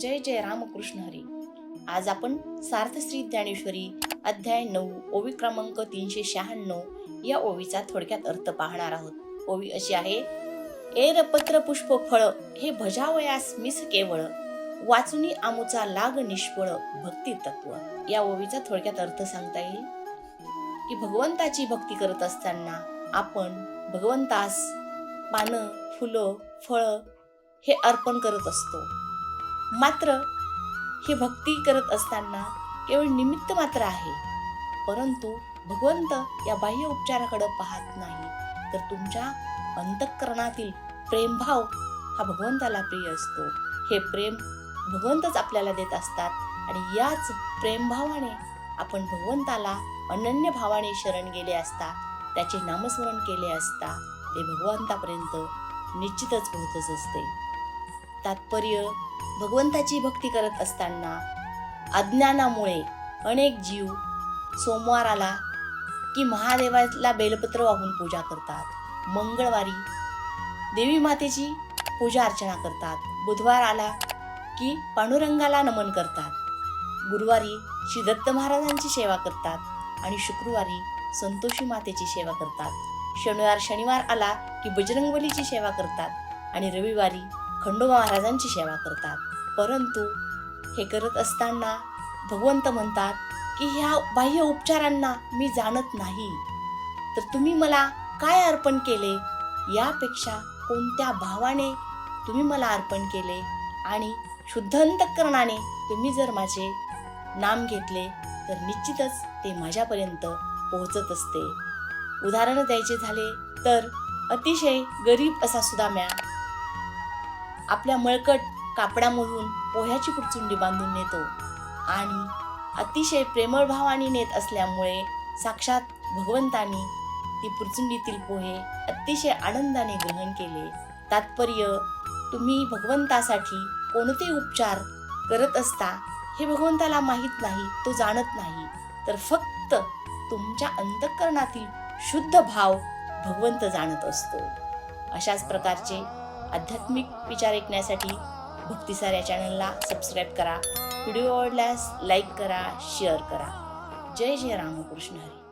जय जय रामकृष्ण हरी. आज आपण सार्थश्री ज्ञानेश्वरी अध्याय नऊ ओवी क्रमांक तीनशे शहाण्णव या ओवीचा थोडक्यात अर्थ पाहणार आहोत. ओवी अशी आहे एर पत्र पुष्प फळ हे भजावयास मिस केवळ. वाचुनी आमुचा लाग निष्फळ भक्ती तत्व. या ओवीचा थोडक्यात अर्थ सांगता येईल. की भगवंताची भक्ती करत असताना आपण भगवंतास पानं फुलं फळं हे अर्पण करत असतो. मात्र ही भक्ती करत असताना केवळ निमित्त मात्र आहे परंतु भगवंत या बाह्य उपचाराकडे पाहत नाही. तर तुमच्या अंतःकरणातील प्रेमभाव हा भगवंताला प्रिय असतो. हे प्रेम भगवंतच आपल्याला देत असतात आणि याच प्रेमभावाने आपण भगवंताला अनन्य भावाने शरण गेले असता त्याचे नामस्मरण केले असता ते भगवंतापर्यंत निश्चितच पोहोचत असते. तात्पर्य भगवंताची भक्ती करत असताना अज्ञानामुळे अनेक जीव सोमवार आला की महादेवाला बेलपत्र वाहून पूजा करतात. मंगळवारी देवी मातेची पूजा अर्चना करतात. बुधवार आला की पांडुरंगाला नमन करतात. गुरुवारी श्री दत्त महाराजांची सेवा करतात आणि शुक्रवारी संतोषी मातेची सेवा करतात. शनिवार शनिवार आला की बजरंगबलीची सेवा करतात आणि रविवारी खंडोबा महाराजांची सेवा करतात. परंतु हे करत असताना भगवंत म्हणतात की ह्या बाह्य उपचारांना मी जाणत नाही. तर तुम्ही मला काय अर्पण केले? यापेक्षा कोणत्या भावाने तुम्ही मला अर्पण केले? आणि शुद्ध अंतकरणाने तुम्ही जर माझे नाम घेतले तर निश्चितच ते माझ्यापर्यंत पोहोचत असते. उदाहरण द्यायचे झाले तर अतिशय गरीब असा सुदाम्या आपल्या मळकट कापडामधून पोह्याची पुडचुंडी बांधून नेतो. आणि अतिशय प्रेमळ भावाने नेत असल्यामुळे साक्षात भगवंतानी ती पुरचुंडीतील पोहे अतिशय आनंदाने ग्रहण केले. तात्पर्य तुम्ही भगवंतासाठी कोणते उपचार करत असता हे भगवंताला माहीत नाही तो जाणत नाही. तर फक्त तुमच्या अंतःकरणातील शुद्ध भाव भगवंत जाणत असतो. अशाच प्रकारचे आध्यात्मिक विचार ऐकण्यासाठी भक्तिसार या चॅनलला सबस्क्राईब करा. व्हिडिओ आवडल्यास लाईक करा शेअर करा. जय जय रामकृष्ण हरी.